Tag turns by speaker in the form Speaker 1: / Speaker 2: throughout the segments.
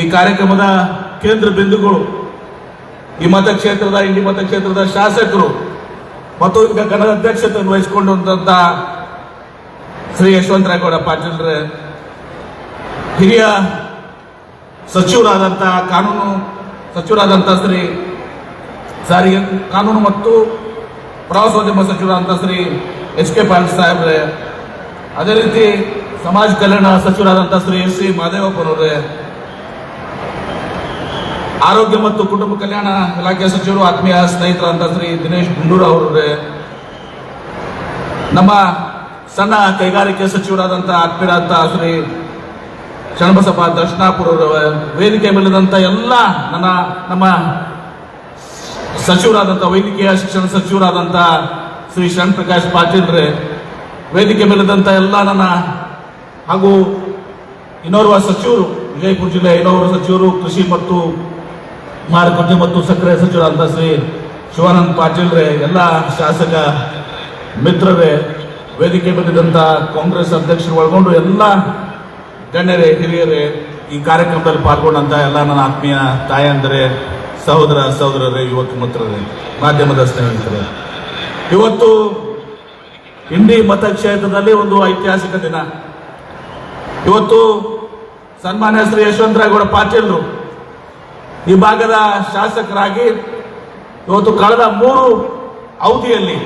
Speaker 1: ಈ ಕಾರ್ಯಕ್ರಮದ ಕೇಂದ್ರ ಬಿಂದುಗಳು, ಈ ಮತಕ್ಷೇತ್ರದ ಇಂಡಿ ಮತಕ್ಷೇತ್ರದ ಶಾಸಕರು ಮತ್ತು ಈಗ ಕನ್ನಡ ಅಧ್ಯಕ್ಷತೆಯನ್ನು ವಹಿಸಿಕೊಂಡಂತ ಶ್ರೀ ಯಶವಂತರಾಯಗೌಡ ಪಾಟೀಲ್ರ, ಹಿರಿಯ ಸಚಿವರಾದಂಥ ಕಾನೂನು, ಸಚಿವರಾದಂಥ ಶ್ರೀ ಸಾರಿಗೆ ಕಾನೂನು ಮತ್ತು ಪ್ರವಾಸೋದ್ಯಮ ಸಚಿವರಾದಂಥ ಶ್ರೀ ಎಚ್ ಕೆ ಪಾಟೀಲ್ ಸಾಹೇಬ್ರೆ, ಅದೇ ರೀತಿ ಸಮಾಜ ಕಲ್ಯಾಣ ಸಚಿವರಾದಂಥ ಶ್ರೀ ಎಸ್ ಸಿ ಮಾದೇವಪ್ಪನವ್ರೆ ಆರೋಗ್ಯ ಮತ್ತು ಕುಟುಂಬ ಕಲ್ಯಾಣ ಇಲಾಖೆ ಸಚಿವರು, ಆತ್ಮೀಯ ಸ್ನೇಹಿತರಂತ ಶ್ರೀ ದಿನೇಶ್ ಗುಂಡೂರು ಅವರೇ, ನಮ್ಮ ಸಣ್ಣ ಕೈಗಾರಿಕೆ ಸಚಿವರಾದಂಥ ಆತ್ಮೀಯರಾದಂಥ ಶ್ರೀ ಶರಣಬಸಪ್ಪ ದರ್ಶನಾಪುರ ವೇದಿಕೆ ಮೇಲಿದಂಥ ಎಲ್ಲ ನನ್ನ, ನಮ್ಮ ಸಚಿವರಾದಂಥ ವೈದ್ಯಕೀಯ ಶಿಕ್ಷಣ ಸಚಿವರಾದಂಥ ಶ್ರೀ ಶರಣ್ ಪ್ರಕಾಶ್ ಪಾಟೀಲ್ರೆ ವೇದಿಕೆ ಮೇಲಿದಂಥ ಎಲ್ಲ ನನ್ನ ಹಾಗೂ ಇನ್ನೋರ್ವ ಸಚಿವರು, ವಿಜಯಪುರ ಜಿಲ್ಲೆ ಇನ್ನೋರ್ವ ಸಚಿವರು, ಕೃಷಿ ಮತ್ತು ಮಾರುಕಟ್ಟೆ ಮತ್ತು ಸಕ್ಕರೆ ಸಚಿವರಾದ ಶ್ರೀ ಶಿವಾನಂದ್ ಪಾಟೀಲ್ರೆ ಎಲ್ಲ ಶಾಸಕ ಮಿತ್ರರೇ, ವೇದಿಕೆ ಬಂದಿದ್ದಂಥ ಕಾಂಗ್ರೆಸ್ ಅಧ್ಯಕ್ಷರು ಒಳಗೊಂಡು ಎಲ್ಲ ಗಣ್ಯರೇ, ಹಿರಿಯರೇ, ಈ ಕಾರ್ಯಕ್ರಮದಲ್ಲಿ ಪಾಲ್ಗೊಂಡಂತ ಎಲ್ಲ ನನ್ನ ಆತ್ಮೀಯ ತಾಯಂದರೆ ಸಹೋದರ ಸಹೋದರರೇ, ಯುವಕ ಮಿತ್ರರೇ, ಮಾಧ್ಯಮದ ಸ್ನೇಹಿತರೇ. ಇವತ್ತು ಇಂಡಿ ಮತಕ್ಷೇತ್ರದಲ್ಲಿ ಒಂದು ಐತಿಹಾಸಿಕ ದಿನ. ಇವತ್ತು ಸನ್ಮಾನ್ಯ ಶ್ರೀ ಯಶವಂತರಾಯಗೌಡ ಪಾಟೀಲ್ರು ಈ ಭಾಗದ ಶಾಸಕರಾಗಿ ಇವತ್ತು ಕಳೆದ ಮೂರು ಅವಧಿಯಲ್ಲಿ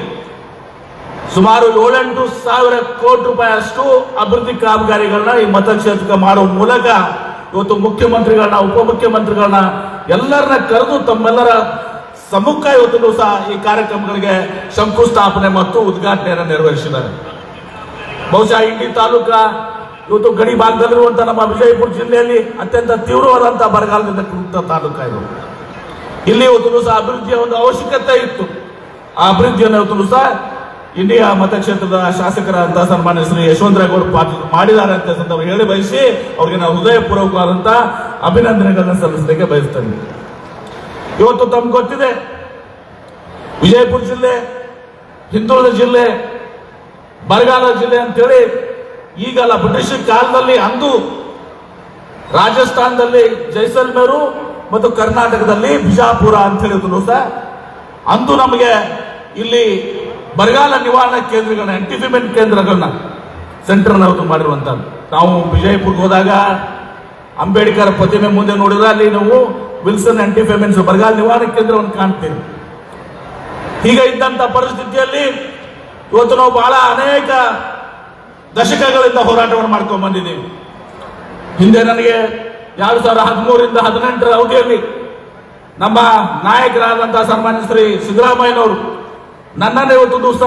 Speaker 1: ಸುಮಾರು ಏಳೆಂಟು ಸಾವಿರ ಕೋಟಿ ರೂಪಾಯಿ ಅಷ್ಟು ಅಭಿವೃದ್ಧಿ ಕಾಮಗಾರಿಗಳನ್ನ ಈ ಮತಕ್ಷೇತ್ರಕ್ಕೆ ಮಾಡುವ ಮೂಲಕ ಇವತ್ತು ಮುಖ್ಯಮಂತ್ರಿಗಳನ್ನ, ಉಪಮುಖ್ಯಮಂತ್ರಿಗಳನ್ನ ಎಲ್ಲರನ್ನ ಕರೆದು ತಮ್ಮೆಲ್ಲರ ಸಮ್ಮುಖ ಇವತ್ತು ಸಹ ಈ ಕಾರ್ಯಕ್ರಮಗಳಿಗೆ ಶಂಕುಸ್ಥಾಪನೆ ಮತ್ತು ಉದ್ಘಾಟನೆಯನ್ನು ನೆರವೇರಿಸಿದ್ದಾರೆ. ಬಹುಶಃ ಇಂಡಿ ತಾಲೂಕ ಇವತ್ತು ಗಡಿ ಭಾಗದಲ್ಲಿರುವಂತಹ ನಮ್ಮ ವಿಜಯಪುರ ಜಿಲ್ಲೆಯಲ್ಲಿ ಅತ್ಯಂತ ತೀವ್ರವಾದಂತಹ ಬರಗಾಲದಿಂದ ಕುರಿತ ತಾಲೂಕಾ ಇದು. ಇಲ್ಲಿ ಇವತ್ತು ಸಹ ಅಭಿವೃದ್ಧಿಯ ಒಂದು ಅವಶ್ಯಕತೆ ಇತ್ತು. ಆ ಅಭಿವೃದ್ಧಿಯನ್ನು ಇವತ್ತು ಸಹ ಇಂಡಿಯಾ ಮತಕ್ಷೇತ್ರದ ಶಾಸಕರಾದಂಥ ಸನ್ಮಾನ್ಯ ಶ್ರೀ ಯಶವಂತರಾಯಗೌಡ ಪಾಟೀಲ್ ಮಾಡಿದ್ದಾರೆ ಅಂತ ಸಂದರ್ಭ ಹೇಳಿ ಬಯಸಿ ಅವರಿಗೆ ನಾವು ಹೃದಯಪೂರ್ವಕವಾದಂಥ ಅಭಿನಂದನೆಗಳನ್ನು ಸಲ್ಲಿಸಲಿಕ್ಕೆ ಬಯಸ್ತೇನೆ. ಇವತ್ತು ತಮ್ಗೆ ಗೊತ್ತಿದೆ, ವಿಜಯಪುರ ಜಿಲ್ಲೆ, ಹಿಂದುಳಿದ ಜಿಲ್ಲೆ ಬರಗಾಲ ಜಿಲ್ಲೆ ಅಂತೇಳಿ ಈಗಲ್ಲ ಬ್ರಿಟಿಷ್ ಕಾಲದಲ್ಲಿ ಅಂದು ರಾಜಸ್ಥಾನದಲ್ಲಿ ಜೈಸಲ್ಮೇರು ಮತ್ತು ಕರ್ನಾಟಕದಲ್ಲಿ ಬಿಜಾಪುರ ಅಂತ ಹೇಳಿದ್ರು ಸರ್. ಅಂದು ನಮಗೆ ಇಲ್ಲಿ ಬರಗಾಲ ನಿವಾರಣಾ ಕೇಂದ್ರಗಳನ್ನ ಎಂಟಿಫಿಮೆಂಟ್ ಕೇಂದ್ರಗಳನ್ನ ಸೆಂಟರ್ ನಾವು ನಾವು ವಿಜಯಪುರ್ಗೆ ಹೋದಾಗ ಅಂಬೇಡ್ಕರ್ ಪ್ರತಿಮೆ ಮುಂದೆ ನೋಡಿದ್ರೆ ಅಲ್ಲಿ ನಾವು ವಿಲ್ಸನ್ ಎಂಟಿಫಿಮೆಂಟ್ಸ್ ಬರಗಾಲ ನಿವಾರಣಾ ಕೇಂದ್ರವನ್ನು ಕಾಣ್ತೀವಿ. ಹೀಗೆ ಇದ್ದಂತ ಪರಿಸ್ಥಿತಿಯಲ್ಲಿ ಇವತ್ತು ನಾವು ಬಹಳ ಅನೇಕ ದಶಕಗಳಿಂದ ಹೋರಾಟವನ್ನು ಮಾಡ್ಕೊಂಡು ಬಂದಿದ್ದೀವಿ. ಹಿಂದೆ ನನಗೆ ಎರಡು ಸಾವಿರದ ಹದಿಮೂರಿಂದ ಹದಿನೆಂಟರ ಅವಧಿಯಲ್ಲಿ ನಮ್ಮ ನಾಯಕರಾದಂತಹ ಸನ್ಮಾನ್ಯ ಶ್ರೀ ಸಿದ್ದರಾಮಯ್ಯನವರು ನನ್ನನ್ನೇ ಇವತ್ತು ದಿವಸ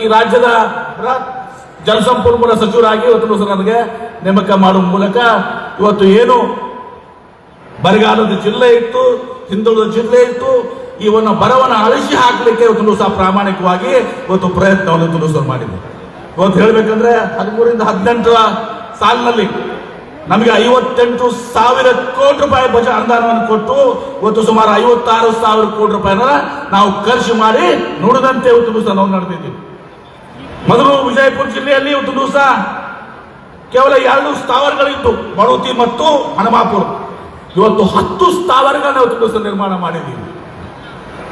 Speaker 1: ಈ ರಾಜ್ಯದ ಜಲಸಂಪನ್ಮೂಲ ಸಚಿವರಾಗಿ ಇವತ್ತು ದಿವಸ ನನಗೆ ನೇಮಕ ಮಾಡುವ ಮೂಲಕ ಇವತ್ತು ಏನು ಬರಗಾಲದ ಜಿಲ್ಲೆ ಇತ್ತು, ಹಿಂದುಳಿದ ಜಿಲ್ಲೆ ಇತ್ತು ಇವನ್ನ ಬರವನ್ನು ಅಳಿಸಿ ಹಾಕಲಿಕ್ಕೆ ಇವತ್ತು ದಿವಸ ಪ್ರಾಮಾಣಿಕವಾಗಿ ಇವತ್ತು ಪ್ರಯತ್ನವನ್ನು ತುಲುಸ ಮಾಡಿದೆ ಇವತ್ತು ಹೇಳ್ಬೇಕಂದ್ರೆ ಹದಿಮೂರಿಂದ ಹದಿನೆಂಟರ ಸಾಲಿನಲ್ಲಿ ನಮಗೆ ಐವತ್ತೆಂಟು ಸಾವಿರ ಕೋಟಿ ರೂಪಾಯಿ ಬಜೆ ಅನುದಾನವನ್ನು ಕೊಟ್ಟು ಇವತ್ತು ಸುಮಾರು ಐವತ್ತಾರು ಸಾವಿರ ಕೋಟಿ ರೂಪಾಯಿನ ನಾವು ಖರ್ಚು ಮಾಡಿ ನುಡಿದಂತೆ ಇವತ್ತು ದಿವಸ ನಾವು ನಡೆದಿದ್ದೀವಿ. ಮೊದಲು ವಿಜಯಪುರ ಜಿಲ್ಲೆಯಲ್ಲಿ ಇವತ್ತು ದಿವಸ ಕೇವಲ ಎರಡು ಸ್ಥಾವರಗಳಿತ್ತು, ಬಡೋತಿ ಮತ್ತು ಹನುಮಾಪುರ. ಇವತ್ತು ಹತ್ತು ಸ್ಥಾವರಗಳನ್ನ ಇವತ್ತು ದಿವಸ ನಿರ್ಮಾಣ ಮಾಡಿದ್ದೀವಿ.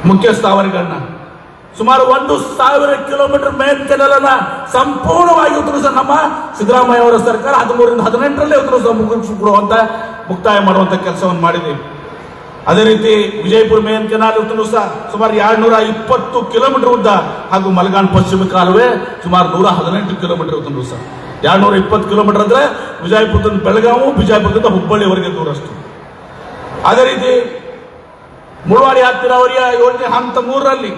Speaker 1: ಮುಖ್ಯ ಸ್ಥಾವರಗಳನ್ನ. ಸುಮಾರು ಒಂದು ಸಾವಿರ ಕಿಲೋಮೀಟರ್ ಅನ್ನ ಸಂಪೂರ್ಣವಾಗಿ ಉತ್ತರಿಸ ನಮ್ಮ ಸಿದ್ದರಾಮಯ್ಯ ಅವರ ಸರ್ಕಾರ ಹದಿಮೂರರಿಂದ ಹದಿನೆಂಟರಲ್ಲಿ ಉತ್ತರಿಸ ಮುಗಿಸಿಕೊಡುವಂತ ಮುಕ್ತಾಯ ಮಾಡುವಂತ ಕೆಲಸವನ್ನು ಮಾಡಿದ್ದೀವಿ ಅದೇ ರೀತಿ ವಿಜಯಪುರ ಮೇನ್ ಕೆನಾಲ್ ದಿವಸ ಸುಮಾರು ಎರಡ್ನೂರ ಇಪ್ಪತ್ತು ಕಿಲೋಮೀಟರ್ ಉದ್ದ ಹಾಗೂ ಮಲಗಾನ್ ಪಶ್ಚಿಮ ಕಾಲುವೆ ಸುಮಾರು ನೂರ ಹದಿನೆಂಟು ಕಿಲೋಮೀಟರ್ ಇವತ್ತು ದಿವಸ ಎರಡ್ನೂರ ಇಪ್ಪತ್ತು ಕಿಲೋಮೀಟರ್ ಅಂದ್ರೆ ವಿಜಯಪುರದಿಂದ ಬೆಳಗಾವು, ವಿಜಯಪುರದಿಂದ ಹುಬ್ಬಳ್ಳಿವರೆಗೆ ದೂರಷ್ಟು. ಅದೇ ರೀತಿ ಮುಳವಾಡಿ ಹತ್ತಿರ ಅವರಿಯ ಯೋಜನೆ ಹಂತ ಮೂರರಲ್ಲಿ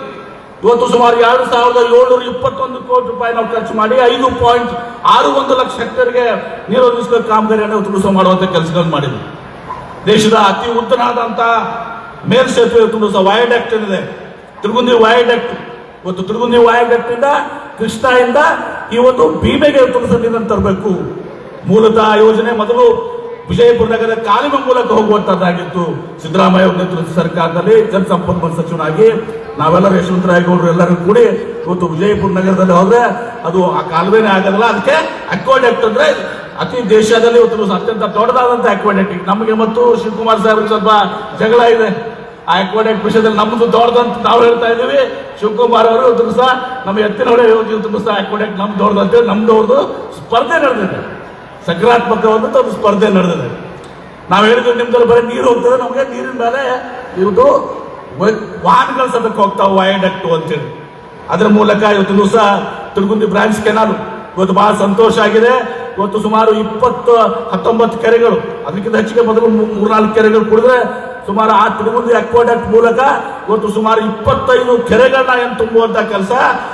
Speaker 1: ಇವತ್ತು ಸುಮಾರು ಎರಡು ಸಾವಿರದ ಏಳ್ನೂರ ಇಪ್ಪತ್ತೊಂದು ಕೋಟಿ ರೂಪಾಯಿ ನಾವು ಖರ್ಚು ಮಾಡಿ ಐದು ಪಾಯಿಂಟ್ ಆರು ಒಂದು ಲಕ್ಷ ಹೆಕ್ಟರ್ಗೆ ನೀರು ಒದಗಿಸುವ ಕಾಮಗಾರಿಯನ್ನು ಇವತ್ತು ಮಾಡುವಂಥ ಕೆಲಸಗಳನ್ನು ಮಾಡಿದ್ವಿ. ದೇಶದ ಅತಿ ಉತ್ತಮವಾದಂತಹ ಮೇಲ್ಸೇತುವೆ ಸೇತುವೆ ದಿವಸ ವಯಾಡಕ್ಟ್ ಏನಿದೆ. ತಿರುಗುಂದಿ ವಯಾಡಕ್ಟ್ ಇವತ್ತು ತಿರುಗುಂದಿ ವಯಾಡಕ್ಟ್ ಇಂದ ಕೃಷ್ಣ ಇಂದ ಒಂದು ಭೀಮೆಗೆ ಇವತ್ತು ದಿವಸ ನೀರನ್ನು ತರಬೇಕು. ಮೂಲತಃ ಯೋಜನೆ ಮೊದಲು ವಿಜಯಪುರ ನಗರದ ಕಾಲಿಮ ಮೂಲಕ ಹೋಗುವಂತದ್ದಾಗಿತ್ತು. ಸಿದ್ದರಾಮಯ್ಯ ನೇತೃತ್ವದ ಸರ್ಕಾರದಲ್ಲಿ ಜಲಸಂಪನ್ಮೂಲ ಸಚಿವನಾಗಿ ನಾವೆಲ್ಲರೂ ಯಶವಂತರಾಯಗೌಡರು ಎಲ್ಲರೂ ಕೂಡಿ ಇವತ್ತು ವಿಜಯಪುರ ನಗರದಲ್ಲಿ ಹೋದ್ರೆ ಅದು ಆ ಕಾಲುವೆನೇ ಆಗಲ್ಲ. ಅದಕ್ಕೆ ಅಕ್ವಾಡೆಕ್ಟ್ ಅಂದ್ರೆ ಅತಿ ದೇಶದಲ್ಲಿ ಇವತ್ತು ಅತ್ಯಂತ ದೊಡ್ಡದಾದಂತಹ ಅಕ್ವಾಡೆಕ್ಟ್ ನಮಗೆ ಮತ್ತು ಶಿವಕುಮಾರ್ ಸಾಹೇಬ್ರಿಗೆ ಸ್ವಲ್ಪ ಜಗಳ ಇದೆ. ಆ ಅಕ್ವಾಡೆಕ್ಟ್ ವಿಷಯದಲ್ಲಿ ನಮ್ದು ದೊಡ್ಡದಂತ ನಾವು ಹೇಳ್ತಾ ಇದ್ದೀವಿ. ಶಿವಕುಮಾರ್ ಅವರು ಇವತ್ತು ಸಹ ನಮ್ಮ ಎತ್ತಿನೊಡೆ ಇವತ್ತು ಸಹ ಅಕ್ವಾಡೆಕ್ಟ್ ನಮ್ದು ದೊಡ್ಡದಂತೆ ನಮ್ದು ಅವ್ರದ್ದು ಸ್ಪರ್ಧೆ ನಡೆದಿದೆ. ಸಕಾರಾತ್ಮಕವಾದಂತ ಒಂದು ಸ್ಪರ್ಧೆ ನಡೆದಿದೆ. ನಾವು ಹೇಳಿದ್ವಿ ನಿಮ್ದಲ್ಲಿ ಬರೀ ನೀರು ಹೋಗ್ತದೆ, ನಮಗೆ ನೀರಿನ ಮೇಲೆ ಇವತ್ತು ವಾಹನಗಳು ಸತಕ್ಕೆ ಹೋಗ್ತಾವೆ ವಯಡಕ್ಟು ಅಂತೇಳಿ. ಅದರ ಮೂಲಕ ಇವತ್ತು ದಿವಸ ತಿರುಗುಂದಿ ಬ್ರಾಂಚ್ ಕೆನಾಲು ಇವತ್ತು ಬಹಳ ಸಂತೋಷ ಆಗಿದೆ. ಇವತ್ತು ಸುಮಾರು ಇಪ್ಪತ್ತು, ಹತ್ತೊಂಬತ್ತು ಕೆರೆಗಳು, ಅದಕ್ಕಿಂತ ಹೆಚ್ಚಿಗೆ ಮೊದಲು ಮೂರ್ನಾಲ್ಕು ಕೆರೆಗಳು ಕುಡಿದ್ರೆ ಸುಮಾರು ಆ ತಿರುಗುಂದಿ ಅಕ್ವಾಡಕ್ಟ್ ಮೂಲಕ ಇವತ್ತು ಸುಮಾರು ಇಪ್ಪತ್ತೈದು ಕೆರೆಗಳನ್ನ ಏನು ತುಂಬುವಂತ ಕೆಲಸ,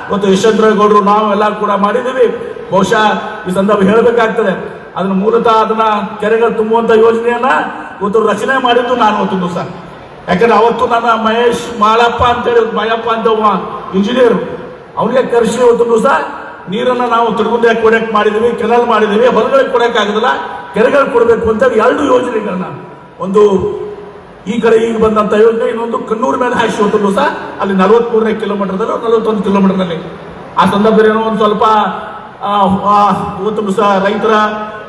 Speaker 1: ಇವತ್ತು ಯಶವಂತರೇಗೌಡರು ನಾವು ಎಲ್ಲ ಕೂಡ ಮಾಡಿದ್ದೀವಿ. ಬಹುಶಃ ಈ ಸಂದರ್ಭ ಹೇಳಬೇಕಾಗ್ತದೆ. ಅದನ್ನ ಮೂಲತಃ ಅದನ್ನ ಕೆರೆಗಳು ತುಂಬುವಂತ ಯೋಜನೆಯನ್ನ ಇವತ್ತು ರಚನೆ ಮಾಡಿದ್ದು ನಾನು ಒಂದು ದಿವಸ. ಯಾಕಂದ್ರೆ ಅವತ್ತು ನನ್ನ ಮಹೇಶ್ ಮಾಳಪ್ಪ ಅಂತೇಳಿ ಮಯಪ್ಪ ಅಂತ ಒಬ್ಬ ಇಂಜಿನಿಯರ್ ಅವನಿಗೆ ಕರೆಸಿ ಒಂದು ದಿವಸ ನೀರನ್ನ ನಾವು ತಿರುಗುಂದಿ ಕೊಡಕ್ ಮಾಡಿದೀವಿ ಕೆನಲ್ ಮಾಡಿದೀವಿ, ಹೊಲಗಳಿಗೆ ಕೊಡಕ್ ಆಗುದಿಲ್ಲ, ಕೆರೆಗಳು ಕೊಡಬೇಕು ಅಂತ ಎರಡು ಯೋಜನೆಗಳನ್ನ. ಒಂದು ಈ ಕಡೆ ಈಗ ಬಂದಂತ ಯೋಜನೆ, ಇನ್ನೊಂದು ಕಣ್ಣೂರು ಮೇಲೆ ಹಾಕಿ ಒಂದು ದಿವಸ, ಅಲ್ಲಿ ನಲವತ್ಮೂರನೇ ಕಿಲೋಮೀಟರ್ದಲ್ಲಿ ನಲವತ್ತೊಂದು ಕಿಲೋಮೀಟರ್ನಲ್ಲಿ ಆ ಸಂದರ್ಭದಲ್ಲಿ ಏನೋ ಒಂದು ಸ್ವಲ್ಪ ಇವತ್ತು ರೈತರ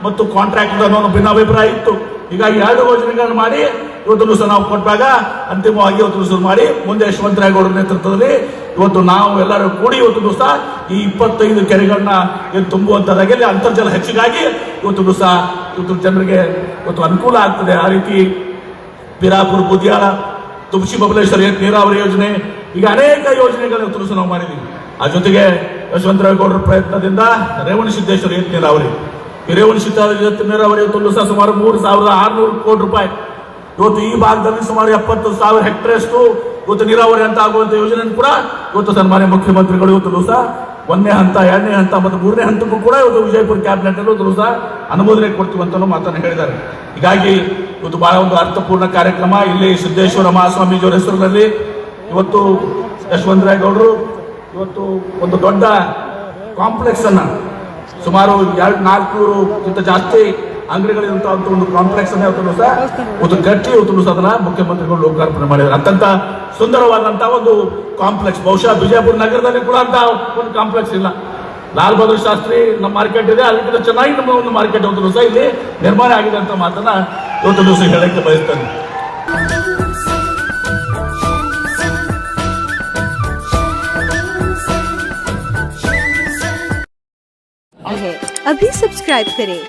Speaker 1: ಮತ್ತು ಕಾಂಟ್ರಾಕ್ಟರ್ ಭಿನ್ನಾಭಿಪ್ರಾಯ ಇತ್ತು. ಹೀಗಾಗಿ ಎರಡು ಯೋಜನೆಗಳನ್ನು ಮಾಡಿ ಇವತ್ತು ದಿವಸ ನಾವು ಕೊಟ್ಟಾಗ ಅಂತಿಮವಾಗಿ ಇವತ್ತು ದಿವಸ ಮಾಡಿ ಮುಂದೆ ಯಶವಂತರಾಯಗೌಡರ ನೇತೃತ್ವದಲ್ಲಿ ಇವತ್ತು ನಾವು ಎಲ್ಲರೂ ಕೂಡಿ ಇವತ್ತು ದಿವಸ ಈ ಇಪ್ಪತ್ತೈದು ಕೆರೆಗಳನ್ನ ತುಂಬುವಂತದಾಗಿ ಅಂತರ್ಜಲ ಹೆಚ್ಚಿಗಾಗಿ ಇವತ್ತು ದಿವಸ ಇವತ್ತು ಜನರಿಗೆ ಇವತ್ತು ಅನುಕೂಲ ಆಗ್ತದೆ. ಆ ರೀತಿ ಬಿರಾಪುರ ಬುದಿಯಾಳ, ತುಮಸಿ, ಬಬಲೇಶ್ವರ ನೀರಾವರಿ ಯೋಜನೆ ಈಗ ಅನೇಕ ಯೋಜನೆಗಳನ್ನು ಇವತ್ತು ನಾವು ಮಾಡಿದ್ದೀವಿ. ಆ ಜೊತೆಗೆ ಯಶವಂತರಾಯಗೌಡರ ಪ್ರಯತ್ನದಿಂದ ರೇವಣ ಸಿದ್ದೇಶ್ವರ ಯುತ್ ನೀರಾವರಿ. ಈ ರೇವಣ ಸಿದ್ದೇಶ್ವರ ನೀರಾವರಿ ಇವತ್ತು ಸುಮಾರು ಮೂರು ಸಾವಿರದ ಆರುನೂರು ಕೋಟಿ ರೂಪಾಯಿ. ಇವತ್ತು ಈ ಭಾಗದಲ್ಲಿ ಸುಮಾರು ಎಪ್ಪತ್ತು ಸಾವಿರ ಹೆಕ್ಟೇರ್ಷ್ಟು ಇವತ್ತು ನೀರಾವರಿ ಅಂತ ಆಗುವಂತ ಯೋಜನೆ ಕೂಡ ಇವತ್ತು ಸನ್ಮಾನ್ಯ ಮುಖ್ಯಮಂತ್ರಿಗಳು ಇವತ್ತು ದಿವಸ ಒಂದನೇ ಹಂತ, ಎರಡನೇ ಹಂತ ಮತ್ತು ಮೂರನೇ ಹಂತಕ್ಕೂ ಕೂಡ ಇವತ್ತು ವಿಜಯಪುರ ಕ್ಯಾಬಿನೆಟ್ ಅಲ್ಲಿ ದಿವಸ ಅನುಮೋದನೆ ಕೊಡ್ತೀವಿ ಅಂತಲೂ ಮಾತನ್ನು ಹೇಳಿದ್ದಾರೆ. ಹೀಗಾಗಿ ಇವತ್ತು ಬಹಳ ಒಂದು ಅರ್ಥಪೂರ್ಣ ಕಾರ್ಯಕ್ರಮ. ಇಲ್ಲಿ ಸಿದ್ದೇಶ್ವರ ಮಹಾಸ್ವಾಮೀಜಿಯವರ ಹೆಸರಿನಲ್ಲಿ ಇವತ್ತು ಯಶವಂತರಾಯಗೌಡರು ಇವತ್ತು ಒಂದು ದೊಡ್ಡ ಕಾಂಪ್ಲೆಕ್ಸ್ ಅನ್ನ ಸುಮಾರು ಎರಡು ನಾಲ್ಕುನೂರುಕ್ಕಿಂತ ಜಾಸ್ತಿ ಅಂಗಡಿಗಳಿರುವಂತಹ ಒಂದು ಕಾಂಪ್ಲೆಕ್ಸ್ ಅನ್ನ ಇವತ್ತು ದಿವಸ ಒಂದು ಗಟ್ಟಿ ಇವತ್ತು ಸಹ ಅದನ್ನ ಮುಖ್ಯಮಂತ್ರಿಗಳು ಲೋಕಾರ್ಪಣೆ ಮಾಡಿದ್ದಾರೆ. ಅತ್ಯಂತ ಸುಂದರವಾದಂತ ಒಂದು ಕಾಂಪ್ಲೆಕ್ಸ್ ಬಹುಶಃ ಬಿಜಾಪುರ ನಗರದಲ್ಲಿ ಕೂಡ ಅಂತ ಒಂದು ಕಾಂಪ್ಲೆಕ್ಸ್ ಇಲ್ಲ. ಲಾಲ್ ಬಹದ್ದೂರ್ ಶಾಸ್ತ್ರಿ ನಮ್ಮ ಮಾರ್ಕೆಟ್ ಇದೆ ಅದಕ್ಕಿಂತ ಚೆನ್ನಾಗಿ ನಮ್ಮ ಒಂದು ಮಾರ್ಕೆಟ್ ಇವತ್ತು ದಿವಸ ಇಲ್ಲಿ ನಿರ್ಮಾಣ ಆಗಿದೆ ಅಂತ ಮಾತನ್ನ ಇವತ್ತು ದಿವಸ ಹೇಳಕ್ಕೆ ಬಯಸ್ತೇನೆ.
Speaker 2: भी सब्सक्राइब करें।